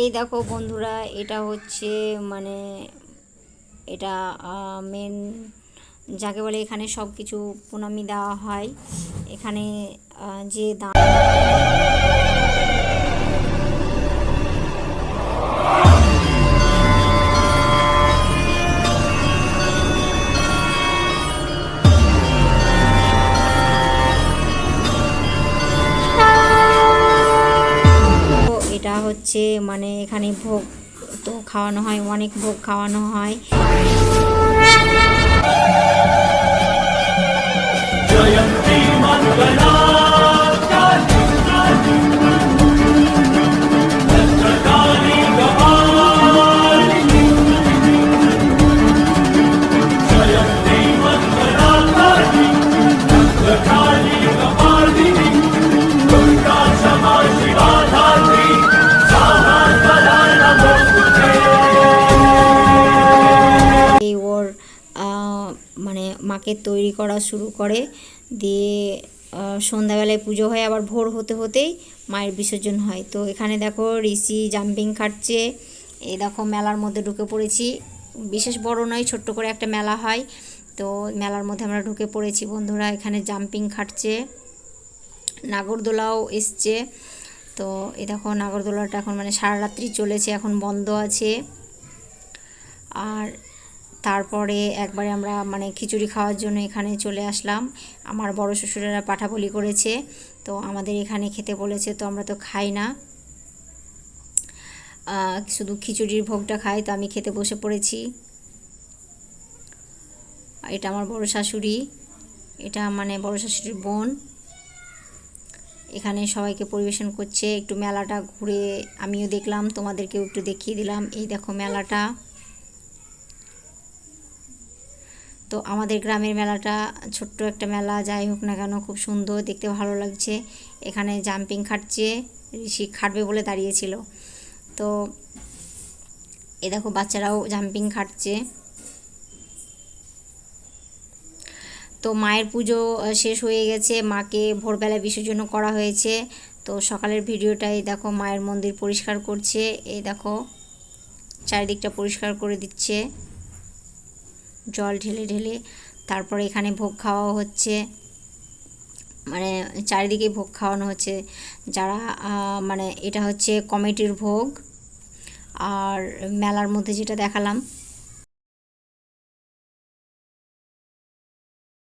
এই দেখো বন্ধুরা, এটা হচ্ছে মানে এটা মেন যাকে বলে এখানে সব কিছু প্রণামী দেওয়া হয়। এখানে যে দান এটা হচ্ছে মানে এখানে ভোগ তো খাওয়ানো হয় অনেক ভোগ খাওয়ানো হয়। মানে মাকে তৈরি করা শুরু করে। দিয়ে সন্ধ্যাবেলায় পুজো হয়, আবার ভোর হতে হতেই মায়ের বিসর্জন হয়। তো এখানে দেখো ঋষি জাম্পিং খাটছে। এই দেখো মেলার মধ্যে ঢুকে পড়েছি। বিশেষ বড় নয়, ছোট্ট করে একটা মেলা হয়। তো মেলার মধ্যে আমরা ঢুকে পড়েছি বন্ধুরা, এখানে জাম্পিং খাটছে। নাগরদোলাও এসছে। তো এ দেখো নাগরদোলাটা এখন মানে সারা রাত্রি চলেছে, এখন বন্ধ আছে। আর তারপরে একবারে আমরা মানে খিচুড়ি খাওয়ার জন্য এখানে চলে আসলাম। আমার বড় শ্বশুরেরা পাঠাবলি করেছে, তো আমাদের এখানে খেতে বলেছে, তো আমরা তো খাই না। শুধু খিচুড়ির ভোগটা খাই, তো আমি খেতে বসে পড়েছি। এটা আমার বড় শাশুড়ি, এটা মানে বড় শাশুড়ির বোন। এখানে সবাইকে পরিবেশন করছে, একটু মেলাটা ঘুরে আমিও দেখলাম, তোমাদেরকেও একটু দেখিয়ে দিলাম। এই দেখো মেলাটা। তো আমাদের গ্রামের মেলাটা ছোট্ট একটা মেলা, যাই হোক না কেন খুব সুন্দর, দেখতে ভালো লাগছে। এখানে জাম্পিং খাটছে, ঋষি খাটবে বলে দাঁড়িয়েছিল। তো এ দেখো, বাচ্চারাও জাম্পিং খাটছে। তো মায়ের পুজো শেষ হয়ে গেছে। মাকে ভোরবেলায় বিসর্জন করা হয়েছে। তো সকালের ভিডিওটাই দেখো, মায়ের মন্দির পরিষ্কার করছে। এই দেখো, চারিদিকটা পরিষ্কার করে দিচ্ছে। জল ঢেলে ঢেলে তারপরে এখানে ভোগ খাওয়া হচ্ছে। মানে চারিদিকে ভোগ খাওয়ানো হচ্ছে। যারা মানে এটা হচ্ছে কমিটির ভোগ। আর মেলার মধ্যে যেটা দেখালাম